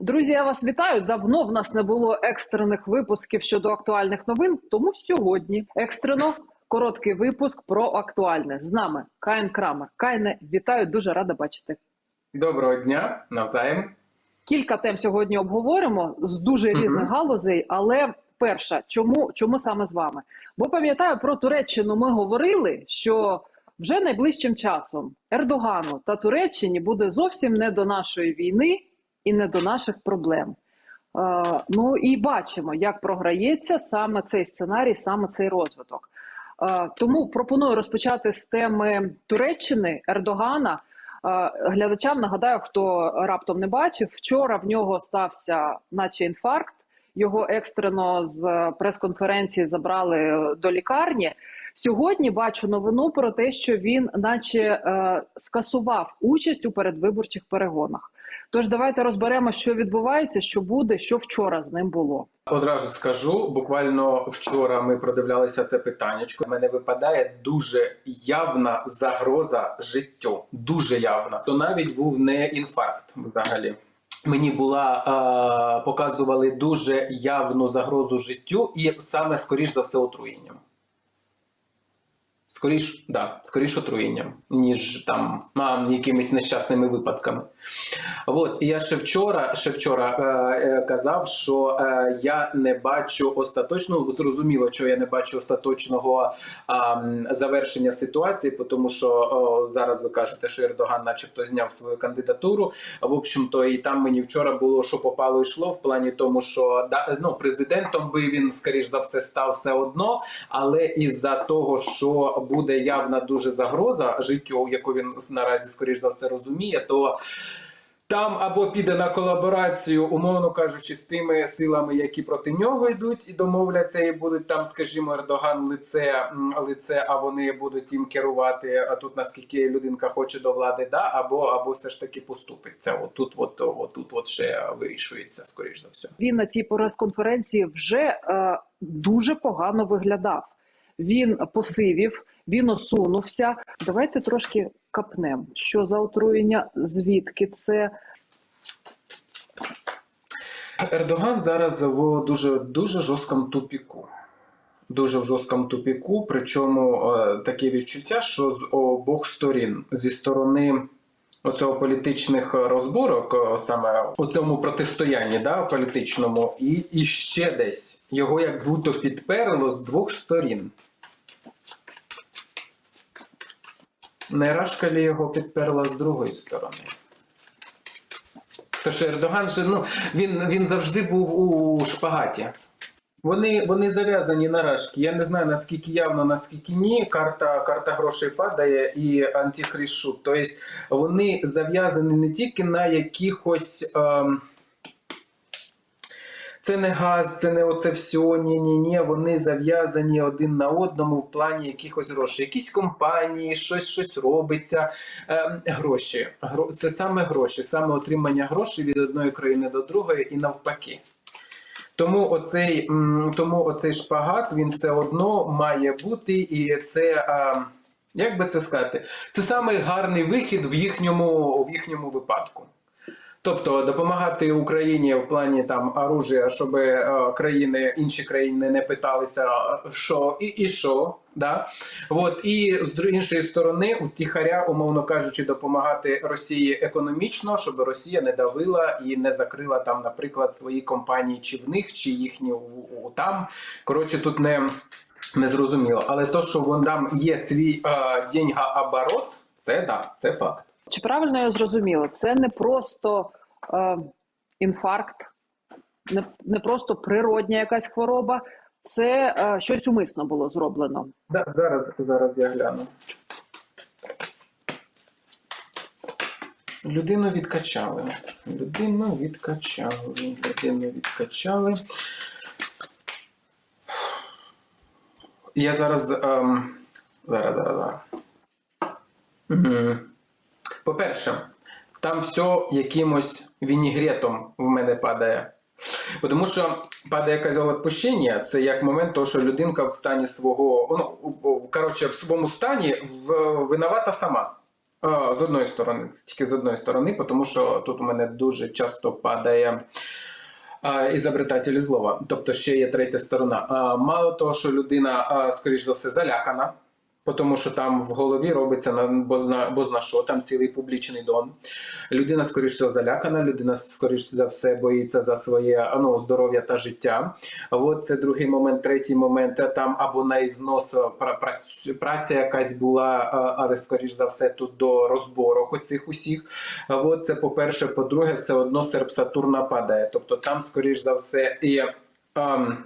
Друзі, я вас вітаю. Давно в нас не було екстрених випусків щодо актуальних новин. Тому сьогодні екстрено короткий випуск про актуальне з нами Каїн Крамер. Кайне, вітаю, дуже рада бачити. Доброго дня, навзаєм. Кілька тем сьогодні обговоримо з дуже різних галузей. Але перша, чому, чому саме з вами? Бо пам'ятаю про Туреччину. Ми говорили, що вже найближчим часом Ердогану та Туреччині буде зовсім не до нашої війни і не до наших проблем. Е, ну і бачимо, як програється саме цей сценарій, саме цей розвиток. Е, тому пропоную розпочати з теми Туреччини Ердогана. Е, Глядачам нагадаю, хто раптом не бачив. Вчора в нього стався, наче інфаркт. Його екстрено з прес-конференції забрали до лікарні. Сьогодні бачу новину про те, що він, наче, е, скасував участь у передвиборчих перегонах. Тож давайте розберемо, що відбувається, що буде, що вчора з ним було. Одразу скажу, буквально вчора ми продивлялися це питаннячко. Мене випадає дуже явна загроза життю. Дуже явна. То навіть був не інфаркт взагалі. Мені була е, показували дуже явну загрозу життю, і саме скоріш за все отруєнням. Скоріш, да, скоріш отруєнням, ніж там а, якимись нещасними випадками. От я ще вчора, ще вчора е, е, казав, що е, я не бачу остаточного, зрозуміло, що я не бачу остаточного е, завершення ситуації, тому що о, зараз ви кажете, що Ердоган, начебто, зняв свою кандидатуру. В общем-то, і там мені вчора було, що попало йшло, в плані тому, що да, ну, президентом би він, скоріш за все, став все одно, але із-за того, що буде явна дуже загроза життю, яку він наразі, скоріш за все, розуміє, то. Там або піде на колаборацію, умовно кажучи, з тими силами, які проти нього йдуть, і домовляться, і будуть там, скажімо, Ердоган лице, лице, а вони будуть їм керувати. А тут наскільки людинка хоче до влади, да, або або все ж таки поступиться. Отут, от, от, тут от ще вирішується, скоріш за все. Він на цій прес-конференції вже е, дуже погано виглядав. Він посивів, він осунувся. Давайте трошки капнем. Що за отруєння? Звідки це? Ердоган зараз в дуже дуже жорсткому тупіку. Дуже в жорсткому тупіку, причому е, таке відчуття, що з обох сторін зі сторони оцього політичних розборок, е, саме у цьому протистоянні, да, політичному, і, і ще десь його як будто підперло з двох сторін. Не рашка лі його підперла з другої сторони. Тож Ердоган же, ну, він, він завжди був у шпагаті. Вони, вони зав'язані на рашки. Я не знаю наскільки явно, наскільки ні. Карта, карта грошей падає і антихрист шут. Тобто вони зав'язані не тільки на якихось. Ем, це не газ, це не оце все. Ні, ні, ні. Вони зав'язані один на одному в плані якихось грошей. Якісь компанії, щось щось робиться. Ем, гроші. Гро- Це саме гроші, саме отримання грошей від одної країни до другої і навпаки. Тому оцей, тому оцей шпагат він все одно має бути, і це. А, як би це сказати? Це самий гарний вихід в їхньому, в їхньому випадку. Тобто допомагати Україні в плані там оружия, щоб е, країни, інші країни не питалися, е, що і, і що. Да? От, і з іншої сторони, втіхаря, умовно кажучи, допомагати Росії економічно, щоб Росія не давила і не закрила там, наприклад, свої компанії, чи в них, чи їхні там. Коротше, тут не, не зрозуміло. Але то, що вон там є свій е, деньгаоборот, це да, це факт. Чи правильно я зрозуміла? Це не просто е, інфаркт, не, не просто природня якась хвороба, це е, щось умисно було зроблено. Да, зараз, зараз я гляну. Людину відкачали. Людину відкачали. Людину відкачали. Я зараз. Ем, зараз, зараз, зараз. Мгм. По-перше, там все якимось вінігретом в мене падає. Тому що падає казал відпущення, це як момент того, що людинка в стані свого, ну, коротше, в своєму стані винувата сама. З одної сторони, це тільки з одної сторони, тому що тут у мене дуже часто падає ізобретатель злова. Тобто ще є третя сторона. Мало того, що людина, скоріш за все, залякана, тому що там в голові робиться на бозна, бозна що, там цілий публічний дом. Людина, скоріш всього, залякана, людина, скоріш за все, боїться за своє ну, здоров'я та життя. От це другий момент. Третій момент е, там або на ізнос е, праця якась була, е, але скоріш за все тут до розборок оцих усіх. От це по-перше, по-друге, все одно серп Сатурна падає. Тобто там, скоріш за все, і. ем,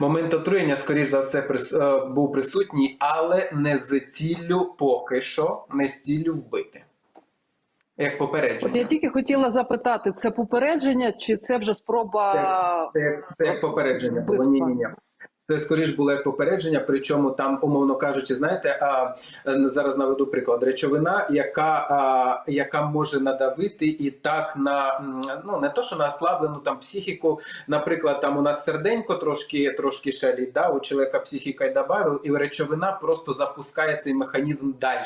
Момент отруєння, скоріш за все, е, був присутній, але не з ціллю поки що, не з ціллю вбити. Як попередження. От я тільки хотіла запитати, це попередження чи це вже спроба Це це, це попередження. Ні, ні, ні. Це скоріш було як попередження, причому там, умовно кажучи, знаєте, е, зараз наведу приклад. Речовина, яка, яка може надавити і так на ну не то, що на ослаблену там психіку. Наприклад, там у нас серденько трошки трошки шалить, да, у чоловіка психіка й добавив, і речовина просто запускає цей механізм далі.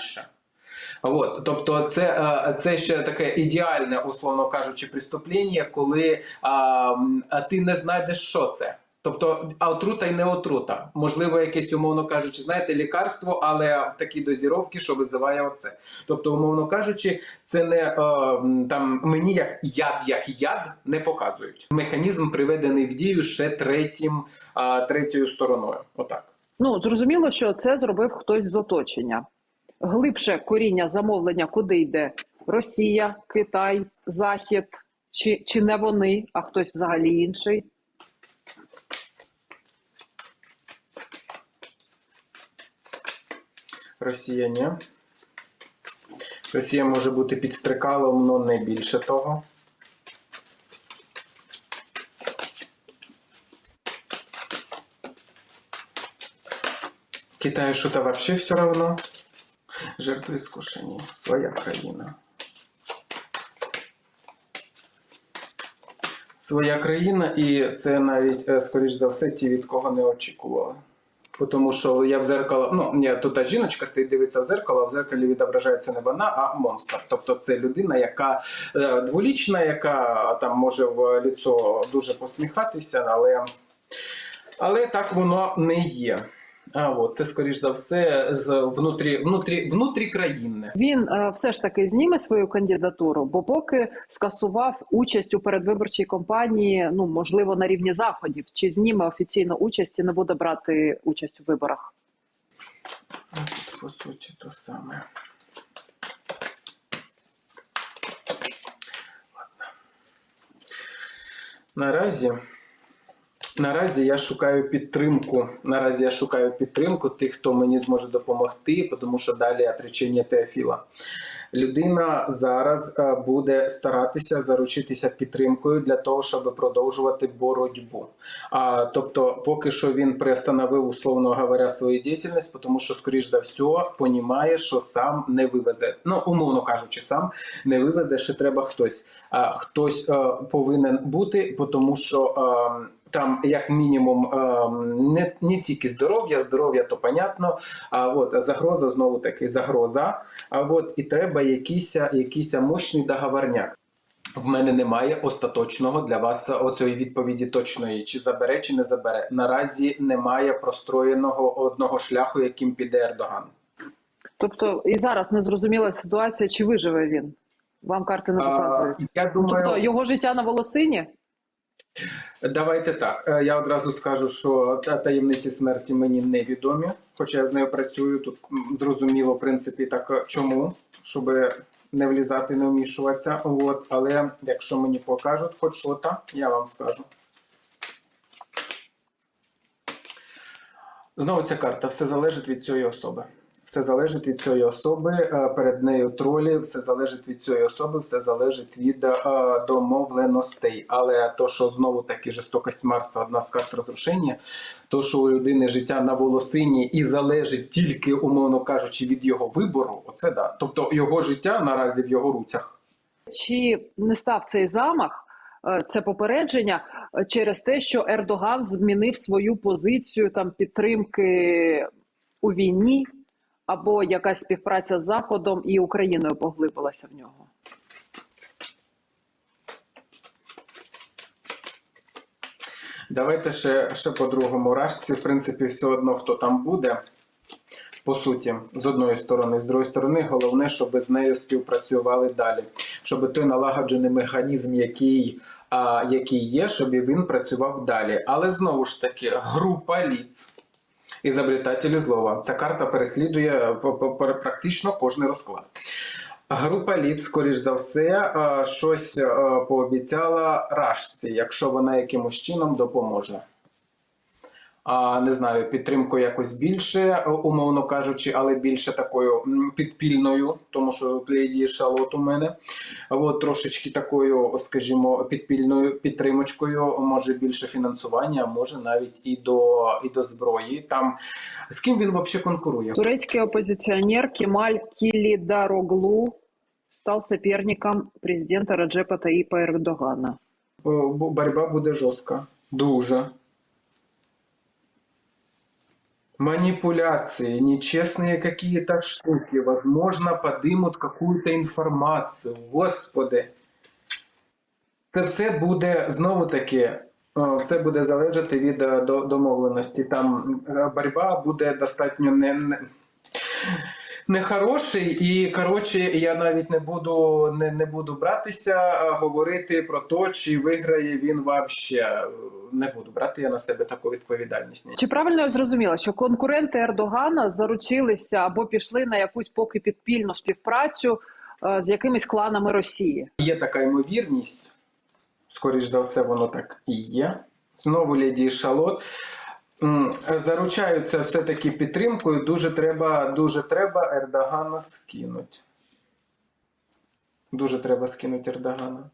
От, тобто, це, е, це ще таке ідеальне, условно кажучи, преступлення, коли а ти не знайдеш, що це. Тобто, а отрута й не отрута. Можливо, якесь, умовно кажучи, знаєте, лікарство, але в такій дозіровці, що визиває оце. Тобто, умовно кажучи, це не е, там мені як яд, як яд не показують. Механізм приведений в дію ще третім, а, третьою стороною. Отак. Ну, зрозуміло, що це зробив хтось з оточення. Глибше коріння замовлення куди йде? Росія, Китай, Захід, чи, чи не вони, а хтось взагалі інший? Росія. Росія може бути підстрикалом, але не більше того. Китаю что-то вообще все равно. Жертвы искушений. Своя країна. Своя країна, і це навіть, е, скоріш за все, ті, від кого не очікували. Тому що я в зеркало, ну ні, тут жіночка стоїть, дивиться в зеркало, а в зеркалі відображається не вона, а монстр. Тобто це людина, яка е, дволічна, яка там може в ліцо дуже посміхатися, але, але так воно не є. А от це скоріш за все з внутрі, внутрі, внутрі країни. Він е, все ж таки зніме свою кандидатуру, бо поки скасував участь у передвиборчій кампанії, ну можливо, на рівні заходів, чи зніме офіційно участь і не буде брати участь у виборах. По суті, то саме. Ладно. Наразі, наразі я шукаю підтримку. Наразі я шукаю підтримку тих, хто мені зможе допомогти, тому що далі отречення Теофіла. Людина зараз е, буде старатися заручитися підтримкою для того, щоб продовжувати боротьбу. А, тобто, поки що він приостановив, условно говоря, свою діяльність, тому що, скоріш за все, понімає, що сам не вивезе. Ну, умовно кажучи, сам не вивезе, ще треба хтось. А, хтось е, повинен бути, тому що. е, там, як мінімум, е, не, не тільки здоров'я, здоров'я то понятно, а от загроза знову таки загроза. А от і треба якийсь, якийсь мощний договорняк. В мене немає остаточного для вас оцієї відповіді точної, чи забере, чи не забере. Наразі немає простроєного одного шляху, яким піде Ердоган. Тобто і зараз незрозуміла ситуація, чи виживе він. Вам карти не показують. А, я думаю, Тобто його життя на волосині? Давайте так. Е, Я одразу скажу, що таємниці смерті мені невідомі, хоча я з нею працюю. Тут зрозуміло, в принципі, так е, чому, щоб не влізати, не вмішуватися. От, але якщо мені покажуть хоч що то я вам скажу. Знову ця карта. Все залежить від цієї особи. Все залежить від цієї особи. е, Перед нею тролі, все залежить від цієї особи, все залежить від е, домовленостей. Але то, що знову таки жорстокость Марса, одна з карт розрушення, то, що у людини життя на волосині і залежить тільки, умовно кажучи, від його вибору, оце да. Тобто його життя наразі в його руцях. Чи не став цей замах, е, це попередження через те, що Ердоган змінив свою позицію там підтримки у війні, або якась співпраця з Заходом і Україною поглибилася в нього? Давайте ще, ще по другому рашці. В принципі, все одно хто там буде. По суті, з одної сторони, з другої сторони, головне, щоб з нею співпрацювали далі, щоб той налагоджений механізм, який, а, який є, щоб він працював далі. Але знову ж таки, група ліц, ізобретателі злова. Ця карта переслідує по- практично кожний розклад. Група літ, скоріш за все, е, щось е, пообіцяла Рашці, якщо вона якимось чином допоможе. А, не знаю, підтримку якось більше, е, умовно кажучи, але більше такою підпільною, тому що леді Шалот у мене. От трошечки такою, скажімо, підпільною підтримочкою, може більше фінансування, а може навіть і до, і до зброї. Там з ким він взагалі конкурує? Турецкий оппозиционер Кемаль Килидароглу стал соперником президента Раджепа Таипа Эрдогана. Бо- бо Борьба буде жорстка. Дуже. Манипуляции, нечестные какие-то штуки, возможно, подымут какую-то інформацію. Господи. Це все буде знову таки, е, все буде залежати від домовленості. Там е, боротьба буде достатньо не, нехороший, і коротше, я навіть не буду не, не буду братися говорити про те, чи виграє він вообще. Не буду брати я на себе таку відповідальність. Чи правильно я зрозуміла, що конкуренти Ердогана заручилися або пішли на якусь поки підпільну співпрацю е, з якимись кланами Росії? Є така ймовірність, скоріш за все, воно так і є. Знову леді Шалот. Заручаються все-таки підтримкою. Дуже треба, дуже треба Ердогана скинути. Дуже треба скинути Ердогана.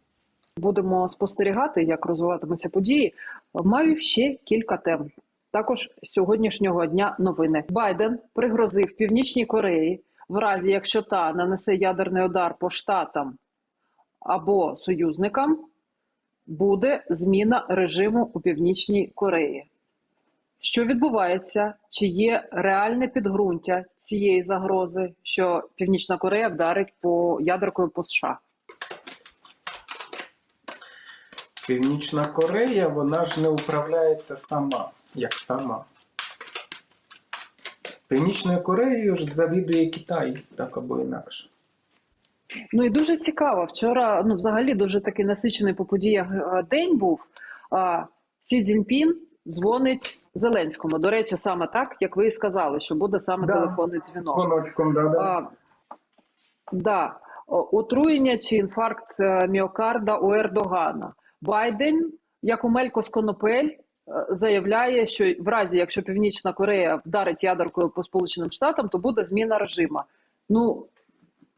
Будемо спостерігати, як розвиватимуться події. Маю ще кілька тем. Також сьогоднішнього дня новини. Байден пригрозив Північній Кореї, в разі якщо та нанесе ядерний удар по штатам або союзникам, буде зміна режиму у Північній Кореї. Що відбувається? Чи є реальне підґрунтя цієї загрози, що Північна Корея вдарить по ядеркою по США? Північна Корея, вона ж не управляється сама, як сама. Північною Кореєю ж завідує Китай, так або інакше. Ну і дуже цікаво. Вчора ну взагалі дуже такий насичений по подіях е, день був. А, Сі Цзіньпін дзвонить Зеленському. До речі, саме так, як ви і сказали, що буде саме Да. телефонний дзвінок. Коночком, да, да. А, да. Отруєння чи інфаркт е, міокарда у Ердогана. Байден, як Умелько з Конопель, е, заявляє, що в разі, якщо Північна Корея вдарить ядеркою по Сполученим Штатам, то буде зміна режима. Ну,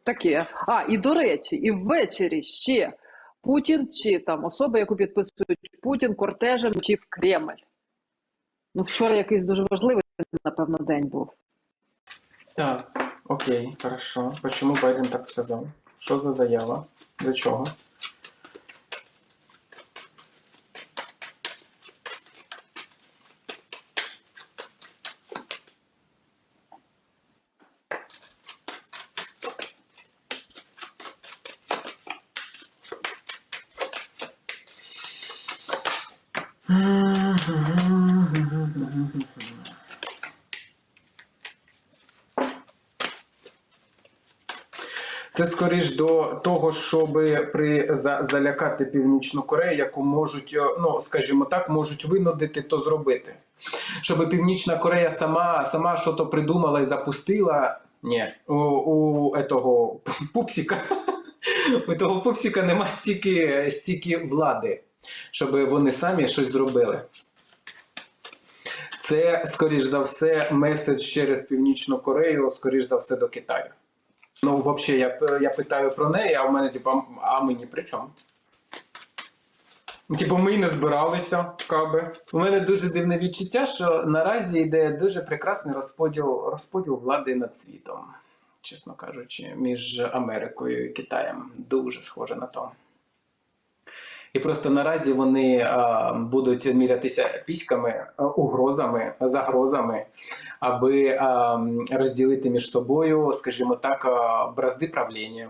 таке. А, і до речі, і ввечері ще Путін чи там особа, яку підписують Путін кортежем чи в Кремль. Ну, вчора якийсь дуже важливий, напевно, день був. Так, окей, хорошо. Почему Байден так сказав? Що за заява? Для чого? Це скоріш до того, щоб при за, залякати Північну Корею, яку можуть, е, ну скажімо так, можуть винудити то зробити. Щоб Північна Корея сама, сама що то придумала і запустила. Ні, у, у етого пупсіка. У того пупсіка нема стільки, стільки влади, щоб вони самі щось зробили. Це, скоріш за все, меседж через Північну Корею, скоріш за все, до Китаю. Ну, взагалі, я, я питаю про неї, а в мене, типу, а ми ні при чому. Типу, ми не збиралися, каби. У мене дуже дивне відчуття, що наразі йде дуже прекрасний розподіл, розподіл влади над світом, чесно кажучи, між Америкою і Китаєм. Дуже схоже на то. І просто наразі вони будуть мірятися піськами, угрозами, загрозами, аби розділити між собою, скажімо так, бразди правління.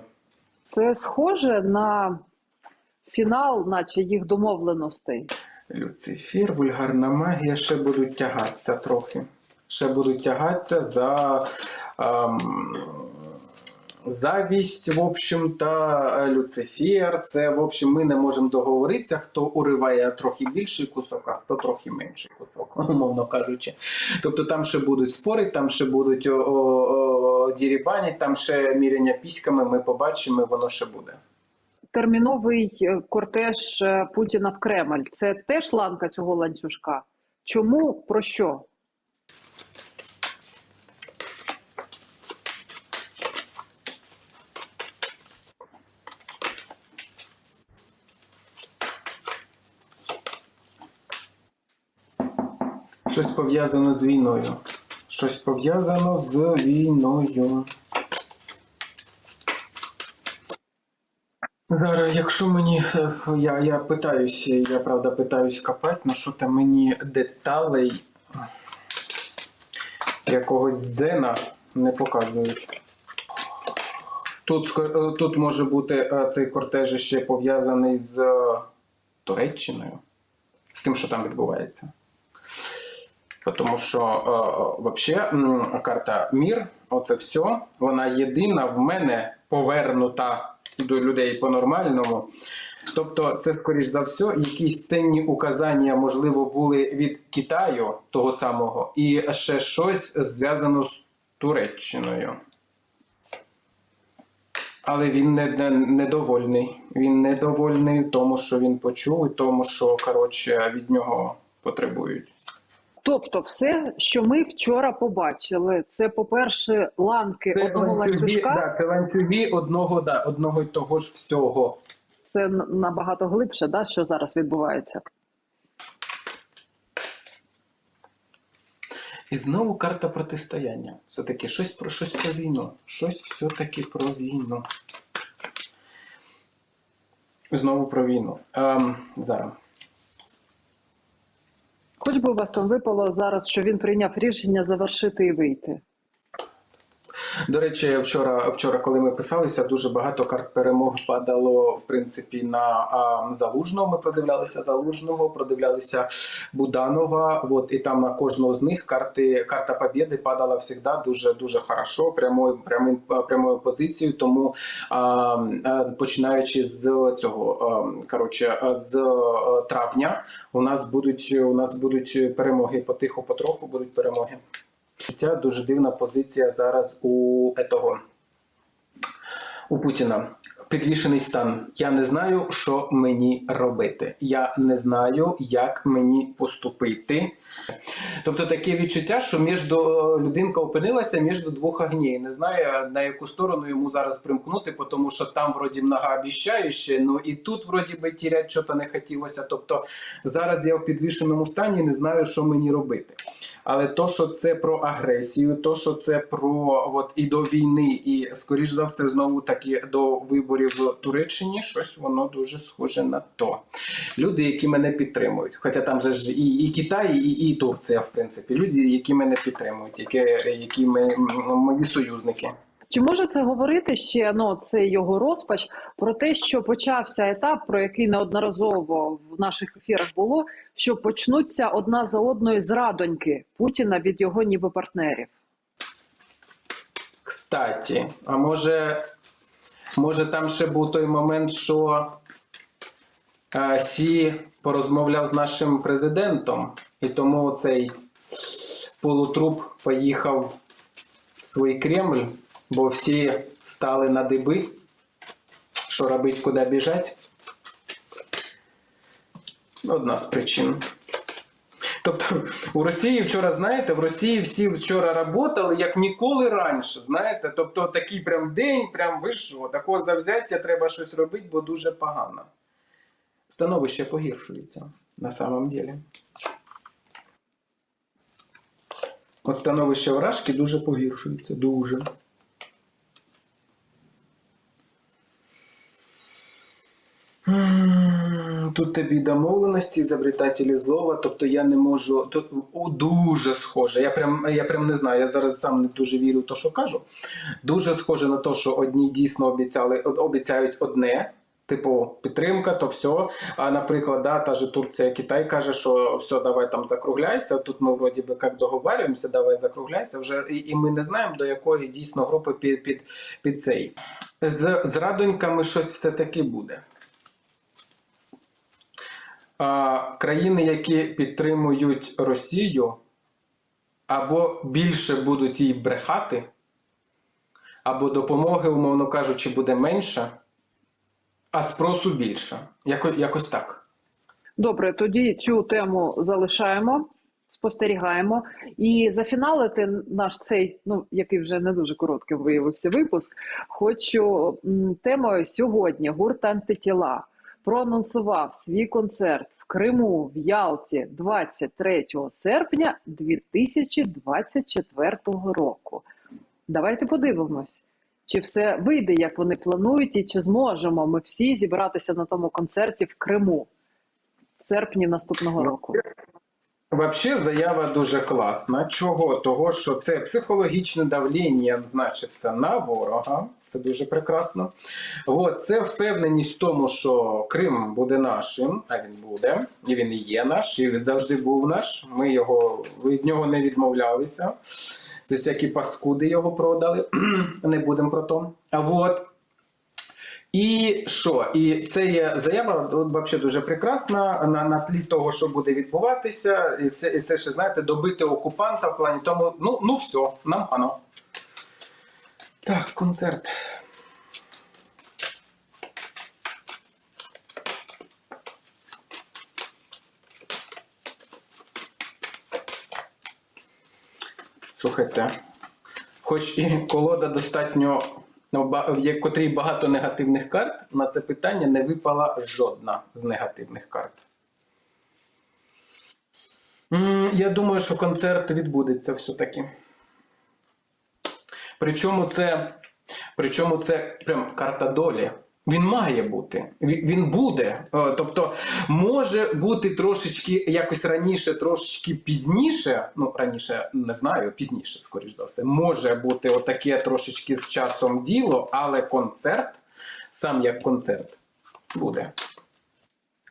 Це схоже на фінал, наче їх домовленостей. Люцифер, вульгарна магія ще будуть тягатися трохи. Ще будуть тягатися за ем, завість, в общем-то, Люцифер. Це, в общем, ми не можемо договоритися, хто уриває трохи більший кусок, а хто трохи менший кусок, умовно кажучи. Тобто там ще будуть спори, там ще будуть о, о, о, дірібані, там ще міряння піськами, ми побачимо, воно ще буде. Терміновий е, кортеж е, Путіна в Кремль це теж ланка цього ланцюжка. Чому про що? Щось пов'язано з війною. Щось пов'язано з війною. Зараз, якщо мені. е, Я, я питаюсь, я правда питаюсь копати, ну що там мені деталей якогось дзена не показують. Тут, е, тут може бути е, цей кортеж ще пов'язаний з Туреччиною, з тим, що там відбувається. Тому що е, вообще карта Мір, оце все, вона єдина в мене повернута до людей по-нормальному. Тобто, це, скоріш за все, якісь цінні указання, можливо, були від Китаю того самого, і ще щось зв'язано з Туреччиною. Але він не, не, недовольний. Він недовольний тому, що він почув, і тому, що коротше, від нього потребують. Тобто, все, що ми вчора побачили, це, по-перше, ланки одного ланцюжка, да, це ланцюги одного, да, одного й того ж всього. це набагато глибше, да, що зараз відбувається. І знову карта протистояння. Все-таки щось про щось про війну. Щось все-таки про війну. Знову про війну. Ем, зараз. Хоч би у вас там випало зараз, що він прийняв рішення завершити і вийти. До речі, вчора, вчора, коли ми писалися, дуже багато карт перемог падало в принципі на а, залужного. Ми продивлялися залужного, продивлялися Буданова. От і там на кожного з них карти карта побєди падала завжди дуже дуже хорошо, прямою прямим прямою позицією. Тому а, а, починаючи з цього а, коротше, з травня, у нас будуть у нас будуть перемоги потиху, потроху будуть перемоги. Життя дуже дивна позиція зараз у етого у Путіна. Підвішений стан. Я не знаю, що мені робити. Я не знаю, як мені поступити. Тобто таке відчуття, що між людинка опинилася між двох огней. Не знає, на яку сторону йому зараз примкнути, тому що там вроді много обіщающе, ну і тут вроді би тірять щось не хотілося. Тобто зараз я в підвішеному стані не знаю, що мені робити. Але то, що це про агресію, то, що це про от і до війни, і скоріш за все, знову таки до виборів в Туреччині, щось воно дуже схоже на то. Люди, які мене підтримують. Хоча там же ж і, і Китай, і, і Турція, в принципі, люди, які мене підтримують, які, які ми, мої союзники. Чи може це говорити ще ну це його розпач про те, що почався етап, про який неодноразово в наших ефірах було, що почнуться одна за одною зрадоньки Путіна від його ніби партнерів? Кстаті, а може, може там ще був той момент, що е, Сі порозмовляв з нашим президентом, і тому цей полутруп поїхав в свій Кремль, бо всі стали на диби. Що робить, куди біжать? Одна з причин. Тобто у Росії вчора, знаєте, в Росії всі вчора працювали як ніколи раніше. Знаєте, тобто такий прям день, прям ви що, такого завзяття треба щось робити, бо дуже погано. Становище погіршується на самом деле. От становище вражки дуже погіршується. Дуже. Тут тобі домовленості, изобретателі злова, тобто я не можу. Тут о, дуже схоже. Я прям, я прям не знаю. Я зараз сам не дуже вірю в те, що кажу. Дуже схоже на те, що одні дійсно обіцяли, обіцяють одне. Типу, підтримка, то все. А наприклад, да, та же Турція, Китай каже, що все, давай там закругляйся. Тут ми вроді би як договарюємося, давай закругляйся. Вже і, і ми не знаємо, до якої дійсно групи під, під, під цей. З, з радоньками щось все-таки буде. Країни, які підтримують Росію, або більше будуть їй брехати, або допомоги, умовно кажучи, буде менше, а спросу більше. Яко, якось так. Добре, тоді цю тему залишаємо, спостерігаємо. І зафіналити наш цей, ну який вже не дуже коротким виявився випуск. Хочу темою сьогодні гурт антитіла проанонсував свій концерт в Криму в Ялті 23 серпня 2024 року. Давайте подивимось, чи все вийде, як вони планують, і чи зможемо ми всі зібратися на тому концерті в Криму в серпні наступного року. Взагалі, заява дуже класна. Чого? Того, що це психологічне давлення, значиться, на ворога. Це дуже прекрасно. От, це впевненість в тому, що Крим буде нашим, а він буде, і він є наш, і він завжди був наш. Ми його від нього не відмовлялися. Це всякі паскуди його продали. не будемо про то. А от. І що? І це є заява взагалі дуже прекрасна на, на тлі того, що буде відбуватися. І це, і це ще, знаєте, добити окупанта в плані тому, ну, ну все, нам пано. Так, концерт. Слухайте, хоч і колода достатньо, в котрій багато негативних карт, на це питання не випала жодна з негативних карт. Я думаю, що концерт відбудеться все-таки. Причому це, причому це прям карта долі. Він має бути, він, буде. Е, Тобто може бути трошечки якось раніше, трошечки пізніше. Ну раніше не знаю, пізніше, скоріш за все, може бути отаке трошечки з часом діло, але концерт, сам як концерт, буде.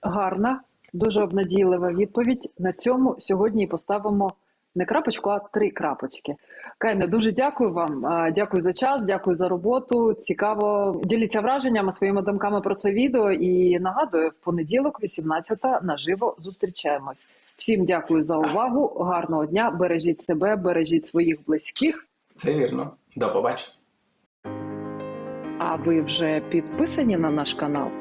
Гарна, дуже обнадійлива відповідь. На цьому сьогодні і поставимо не крапочку, а три крапочки. Кайне, дуже дякую вам. Дякую за час, дякую за роботу. Цікаво. Діліться враженнями своїми думками про це відео. І нагадую, в понеділок, 18-та, наживо зустрічаємось. Всім дякую за увагу. Гарного дня. Бережіть себе, бережіть своїх близьких. Це вірно. До побачення. А ви вже підписані на наш канал?